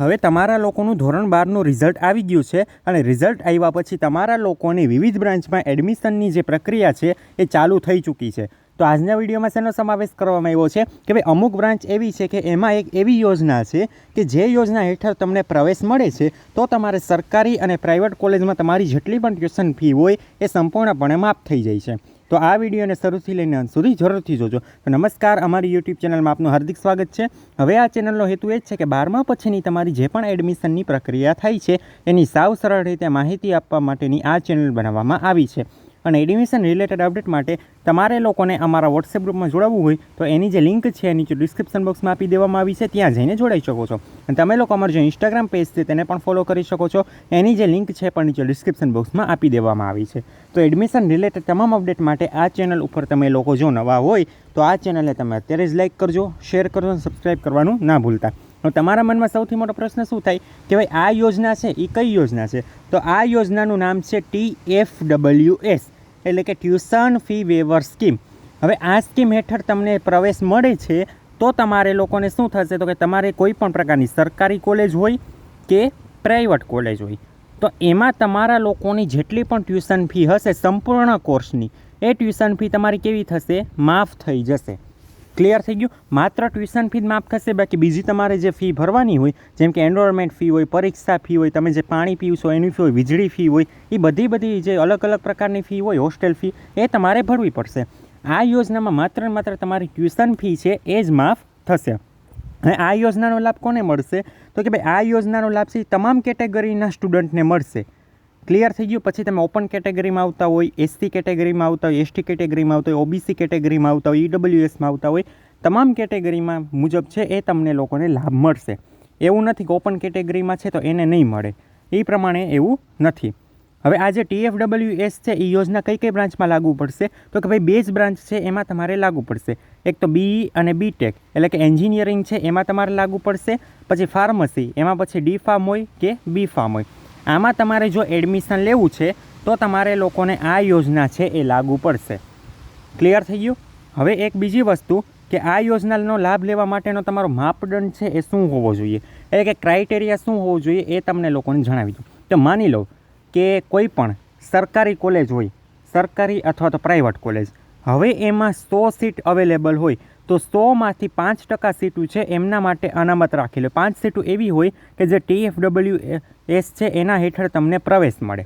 હવે તમારા લોકોનું ધોરણ બારનું રિઝલ્ટ આવી ગયું છે અને રિઝલ્ટ આવ્યા પછી તમારા લોકોની વિવિધ બ્રાન્ચમાં એડમિશનની જે પ્રક્રિયા છે એ ચાલુ થઈ ચૂકી છે. તો આજના વિડીયોમાં શેનો સમાવેશ કરવામાં આવ્યો છે કે ભાઈ અમુક બ્રાન્ચ એવી છે કે એમાં એક એવી યોજના છે કે જે યોજના હેઠળ તમને પ્રવેશ મળે છે તો તમારે સરકારી અને પ્રાઇવેટ કોલેજમાં તમારી જેટલી પણ ટ્યુશન ફી હોય એ સંપૂર્ણપણે માફ થઈ જાય છે. તો આ વિડીયોને શરૂથી લઈને અંત સુધી જરૂરથી જોજો. તો નમસ્કાર, અમારી યુટ્યુબ ચેનલમાં આપનું હાર્દિક સ્વાગત છે. હવે આ ચેનલનો હેતુ એ જ છે કે બારમા પછીની તમારી જે પણ એડમિશનની પ્રક્રિયા થાય છે, એની સાવ સરળ રીતે માહિતી આપવા માટેની આ ચેનલ બનાવવામાં આવી છે. અને એડમિશન રિલેટેડ અપડેટ માટે તમારે લોકોને અમારા વોટ્સએપ ગ્રુપમાં જોડાવવું હોય તો એની જે લિંક છે નીચે ડિસ્ક્રિપ્શન બોક્સમાં આપી દેવામાં આવી છે, ત્યાં જઈને જોડાઈ શકો છો. અને તમે લોકો અમારું જે ઇન્સ્ટાગ્રામ પેજ છે તેને પણ ફોલો કરી શકો છો. એની જે લિંક છે પણ નીચે ડિસ્ક્રિપ્શન બોક્સમાં આપી દેવામાં આવી છે. તો એડમિશન રિલેટેડ તમામ અપડેટ માટે આ ચેનલ ઉપર તમે લોકો જો નવા હોય તો આ ચેનલને તમે અત્યારે જ લાઇક કરજો શેર કરજો અને સબસ્ક્રાઈબ કરવાનું ના ભૂલતા. તમારા મનમાં સૌથી મોટો પ્રશ્ન શું થાય? કે ભાઈ, આ યોજના છે એ કઈ યોજના છે? તો આ યોજનાનું નામ છે ટી એફ ડબલ્યુ એસ, એટલે કે ટ્યુશન ફી વેવર સ્કીમ. હવે આ સ્કીમ હેઠળ તમને પ્રવેશ મળે છે, તો તમારે લોકોને શું થશે? તો કે તમારે કોઈ પણ પ્રકારની સરકારી કોલેજ હોય કે પ્રાઇવેટ કોલેજ હોય. તો એમાં તમારા લોકોની જેટલી પણ ટ્યુશન ફી હશે, સંપૂર્ણ કોર્સની, એ ટ્યુશન ફી તમારી કેવી થશે? માફ થઈ જશે. ક્લિયર થઈ ગયું. માત્ર ટ્યુશન ફી જ માફ થશે, બાકી બીજી તમારે જે ફી ભરવાની હોય, જેમ કે એનરોલમેન્ટ ફી હોય, પરીક્ષા ફી હોય, તમે જે પાણી પીવશો, એની ફી હોય, વીજળી ફી હોય એ બધી બધી જે અલગ અલગ પ્રકારની ફી હોય હોસ્ટેલ ફી એ તમારે ભરવી પડશે. આ યોજનામાં માત્ર ને માત્ર તમારી ટ્યુશન ફી છે, એ જ માફ થશે. અને આ યોજનાનો લાભ કોને મળશે? તો કે ભાઈ, આ યોજનાનો લાભ છે તમામ કેટેગરીના સ્ટુડન્ટને મળશે. ક્લિયર થઈ ગયું? પછી તમે ઓપન કેટેગરીમાં આવતા હોય એસસી કેટેગરીમાં આવતા હોય એસટી કેટેગરીમાં આવતા હોય ઓબીસી કેટેગરીમાં આવતા હોય ઈડબ્લ્યુએસમાં આવતા હોય, તમામ કેટેગરીમાં મુજબ છે એ તમને લોકોને લાભ મળશે. એવું નથી કે ઓપન કેટેગરીમાં છે તો એને નહીં મળે. એ પ્રમાણે એવું નથી. હવે આ જે ટીએફડબલ્યુએસ છે એ યોજના કઈ કઈ બ્રાન્ચમાં લાગુ પડશે? તો કે ભાઈ બે જ બ્રાન્ચ છે, એમાં તમારે લાગુ પડશે. એક તો બી અને બીટેક એટલે કે એન્જિનિયરિંગ છે, એમાં તમારે લાગુ પડશે. પછી ફાર્મસી એમાં પછી ડી ફાર્મ હોય કે બી ફાર્મ હોય. આમાં તમારે જો એડમિશન લેવું છે, તો તમારે લોકોને આ યોજના છે એ લાગુ પડશે. ક્લિયર થઈ ગયું? હવે એક બીજી વસ્તુ, કે આ યોજનાનો લાભ લેવા માટેનો તમારો માપદંડ છે એ શું હોવો જોઈએ? એટલે કે ક્રાઇટેરિયા શું હોવું જોઈએ એ તમને લોકોને જણાવી દઉં. તો માની લો કે કોઈ પણ સરકારી કોલેજ હોય, સરકારી અથવા તો પ્રાઇવેટ કોલેજ, હવે એમાં સો સીટ અવેલેબલ હોય તો સોમાંથી પાંચ ટકા સીટું છે એમના માટે અનામત રાખી લો. પાંચ સીટું એવી હોય કે જે ટીએફડબલ્યુ એસ છે, એના હેઠળ તમને પ્રવેશ મળે.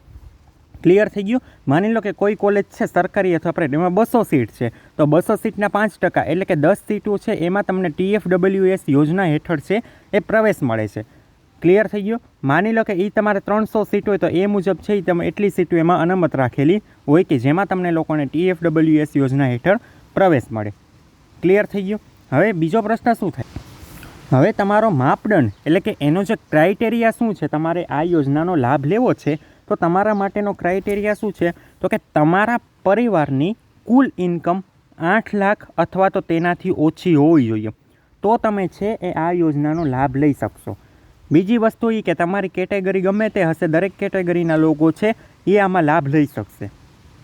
ક્લિયર થઈ ગયું? માની લો કે કોઈ કોલેજ છે સરકારી અથવા પ્રાઇવેટ એમાં બસો સીટ છે. તો બસો સીટના પાંચ ટકા એટલે કે દસ સીટો છે, એમાં તમને ટીએફડબલ્યુ એસ યોજના હેઠળ છે, એ પ્રવેશ મળે છે. ક્લિયર થઈ ગયું? માની લો કે એ તમારે ત્રણસો સીટ હોય તો એ મુજબ છે એ તમે એટલી સીટો એમાં અનામત રાખેલી હોય કે જેમાં તમને લોકોને ટીએફડબલ્યુ એસ યોજના હેઠળ પ્રવેશ મળે. ક્લિયર થઈ ગયું. હવે બીજો પ્રશ્ન શું થાય? હવે તમારો માપદંડ એટલે કે એનો જે ક્રાઇટેરિયા શું છે, તમારે આ યોજનાનો લાભ લેવો છે, તો તમારા માટેનો ક્રાઇટેરિયા શું છે? તો કે તમારા પરિવારની કુલ ઇન્કમ આઠ લાખ અથવા તો તેનાથી ઓછી હોવી જોઈએ. તો તમે છે એ આ યોજનાનો લાભ લઈ શકશો. બીજી વસ્તુ એ કે તમારી કેટેગરી ગમે તે હશે, દરેક કેટેગરીના લોકો છે, એ આમાં લાભ લઈ શકશે.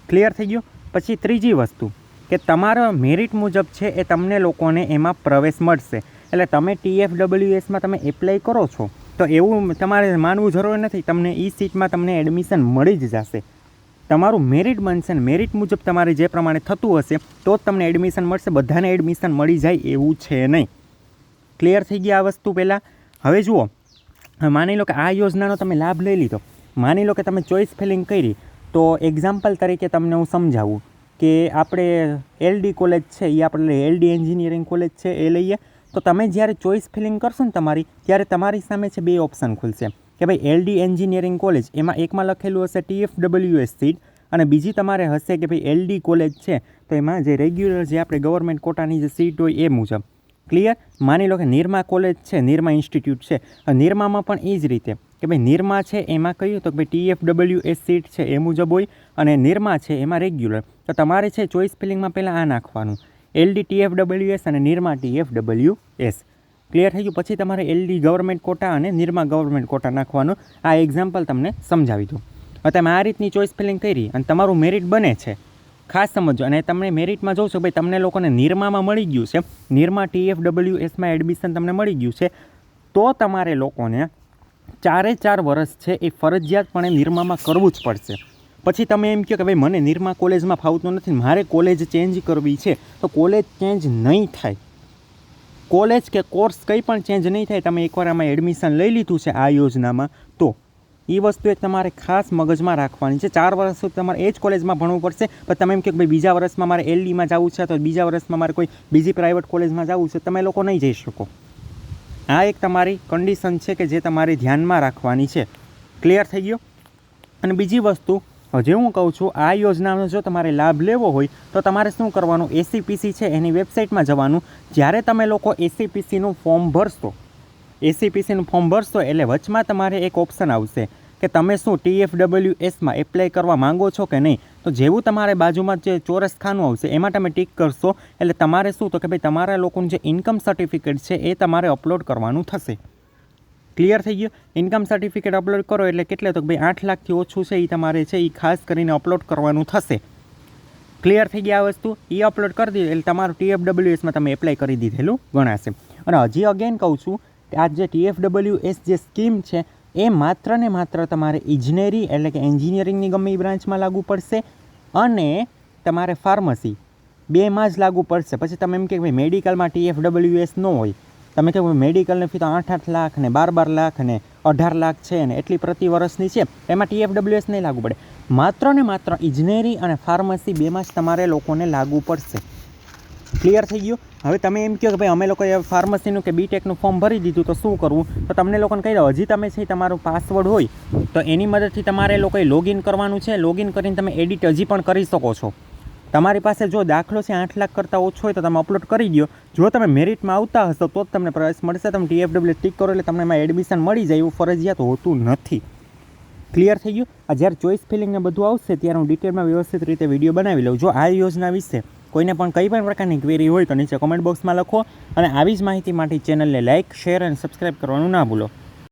ક્લિયર થઈ ગયું? પછી ત્રીજી વસ્તુ. કે તમારા મેરિટ મુજબ છે એ તમને લોકોને એમાં પ્રવેશ મળશે. એટલે તમે ટીએફડબલ્યુએસમાં તમે એપ્લાય કરો છો, તો એવું તમારે માનવું જરૂરી નથી, તમને એ સીટમાં તમને એડમિશન મળી જ જશે. તમારું મેરિટ બનશે ને મેરિટ મુજબ તમારે જે પ્રમાણે થતું હશે, તો જ તમને એડમિશન મળશે, બધાને એડમિશન મળી જાય એવું છે નહીં. ક્લિયર થઈ ગયા આ વસ્તુ પહેલાં? હવે જુઓ માની લો કે આ યોજનાનો તમે લાભ લઈ લીધો. માની લો કે તમે ચોઈસ ફિલિંગ કરી, તો એક્ઝામ્પલ તરીકે તમને હું સમજાવું. કે આપણે એલડી કોલેજ છે એ આપણે એલડી એન્જિનિયરિંગ કોલેજ છે, એ લઈએ. તો તમે જ્યારે ચોઈસ ફિલિંગ કરશો ને તમારી, ત્યારે તમારી સામે છે બે ઓપ્શન ખુલશે. કે ભાઈ એલડી એન્જિનિયરિંગ કોલેજ એમાં એકમાં લખેલું હશે ટીએફ ડબલ્યુએસ સીટ અને બીજી તમારે હશે કે ભાઈ એલડી કોલેજ છે. તો એમાં જે રેગ્યુલર જે આપણે ગવર્મેન્ટ કોટાની જે સીટ હોય એ મુજબ. ક્લિયર માની લો કે નિરમા કોલેજ છે, નિરમા ઇન્સ્ટિટ્યૂટ છે. નિરમામાં પણ એ જ રીતે. કે ભાઈ નિરમા છે એમાં કહ્યું તો ભાઈ ટીએફ ડબલ્યુ એસ સીટ છે એ મુજબ હોય અને નિરમા છે એમાં રેગ્યુલર. તો તમારે છે ચોઈસ ફિલિંગમાં પહેલાં આ નાખવાનું. એલડી ટીએફ ડબલ્યુ એસ અને Nirma TF W S. Clear થઈ ગયું? પછી તમારે એલડી ગવર્મેન્ટ કોટા અને નિરમા ગવર્મેન્ટ કોટા નાખવાનું. આ એક્ઝામ્પલ તમને સમજાવી દઉં. હવે તમે આ રીતની ચોઈસ ફિલિંગ કરી અને તમારું મેરિટ બને છે. ખાસ સમજો, અને તમને મેરિટમાં જોશો ભાઈ તમને લોકોને નિરમામાં મળી ગયું છે. નિરમા ટીએફ ડબલ્યુ એસમાં એડમિશન તમને મળી ગયું છે. તો તમારે લોકોને ચારે ચાર વર્ષ છે એ ફરજિયાતપણે નિરમામાં કરવું જ પડશે. પછી તમે એમ કહો કે ભાઈ મને નિરમા કોલેજમાં ફાવતું નથી, મારે કોલેજ ચેન્જ કરવી છે, તો કોલેજ ચેન્જ નહીં થાય. કોલેજ કે કોર્સ કંઈ પણ ચેન્જ નહીં થાય, તમે એકવાર આમાં એડમિશન લઈ લીધું છે આ યોજનામાં, તો એ વસ્તુ એક તમારે ખાસ મગજમાં રાખવાની છે. ચાર વર્ષ સુધી તમારે એ જ કોલેજમાં ભણવું પડશે, પણ તમે એમ કહો કે ભાઈ બીજા વર્ષમાં મારે એલડીમાં જવું છે, તો બીજા વર્ષમાં મારે કોઈ બીજી પ્રાઇવેટ કોલેજમાં જવું છે તમે લોકો નહીં જઈ શકો. આ એક તમારી કન્ડિશન છે કે જે તમારે ધ્યાનમાં રાખવાની છે. ક્લિયર થઈ ગયો? અને બીજી વસ્તુ, હજી હું કહું છું, આ યોજનાનો જો તમારે લાભ લેવો હોય, તો તમારે શું કરવાનું? એસીપીસી છે, એની વેબસાઇટમાં જવાનું. જ્યારે તમે લોકો એસીપીસીનું ફોર્મ ભરશો એસીપીસીનું ફોર્મ ભરશો, એટલે વચમાં તમારે એક ઓપ્શન આવશે. કે તમે શું ટીએફડબલ્યુ એસમાં એપ્લાય કરવા માંગો છો કે નહીં? તો જેવું તમારે બાજુમાં જે ચોરસ ખાનું આવશે, એમાં તમે ટીક કરશો. એટલે તમારે શું? તો કે ભાઈ તમારા લોકોનું જે ઇન્કમ સર્ટિફિકેટ છે, એ તમારે અપલોડ કરવાનું થશે. ક્લિયર થઈ ગયું? ઇન્કમ સર્ટિફિકેટ અપલોડ કરો એટલે કેટલે? તો ભાઈ આઠ લાખથી ઓછું છે એ તમારે છે એ ખાસ કરીને અપલોડ કરવાનું થશે. ક્લિયર થઈ ગયા આ વસ્તુ? એ અપલોડ કરી દીધું. એટલે તમારું ટીએફડબલ્યુએસમાં તમે એપ્લાય કરી દીધેલું ગણાશે. અને હજી અગેન કહું છું કે આ જે ટીએફડબલ્યુએસ જે સ્કીમ છે એ માત્ર ને માત્ર તમારે ઇજનેરી એટલે કે એન્જિનિયરિંગની ગમે એ બ્રાન્ચમાં લાગુ પડશે અને તમારે ફાર્મસી બેમાં જ લાગુ પડશે. પછી તમે એમ કે ભાઈ મેડિકલમાં ટીએફડબલ્યુએસ ન હોય. તમે કહો મેડિકલની ફી તો આઠ આઠ લાખ ને બાર બાર લાખ ને અઢાર લાખ છે ને એટલી પ્રતિ વર્ષની છે. એમાં ટીએફડબ્લ્યુએસ નહીં લાગુ પડે. માત્ર ને માત્ર ઇજનેરી અને ફાર્મસી બેમાં જ તમારે લોકોને લાગુ પડશે. ક્લિયર થઈ ગયું? હવે તમે એમ કહો કે ભાઈ અમે લોકોએ ફાર્મસીનું કે બીટેકનું ફોર્મ ભરી દીધું, તો શું કરવું? તો તમને લોકોને કહી દો, હજી તમે છે તમારું પાસવર્ડ હોય, તો એની મદદથી તમારે લોકોએ લોગિન કરવાનું છે. લોગિન કરીને તમે એડિટ હજી પણ કરી શકો છો. તમારી પાસે જો દાખલો છે આઠ લાખ કરતાં ઓછો હોય તો તમે અપલોડ કરી દો. જો તમે મેરિટમાં આવતા હશો તો જ તમને પ્રવેશ મળશે. તમે ટીએફડબ્લ્યુ ટીક કરો એટલે તમને એમાં એડમિશન મળી જાય એવું ફરજિયાત હોતું નથી. ક્લિયર થઈ ગયું? આ જ્યારે ચોઈસ ફિલિંગને બધું આવશે ત્યારે હું ડિટેલમાં વ્યવસ્થિત રીતે વીડિયો બનાવી લઉં. જો આ યોજના વિશે કોઈને પણ કંઈ પણ પ્રકારની ક્વેરી હોય તો નીચે કોમેન્ટ બોક્સમાં લખો અને આવી જ માહિતી માટે ચેનલને લાઇક શેર અને સબસ્ક્રાઈબ કરવાનું ના ભૂલો.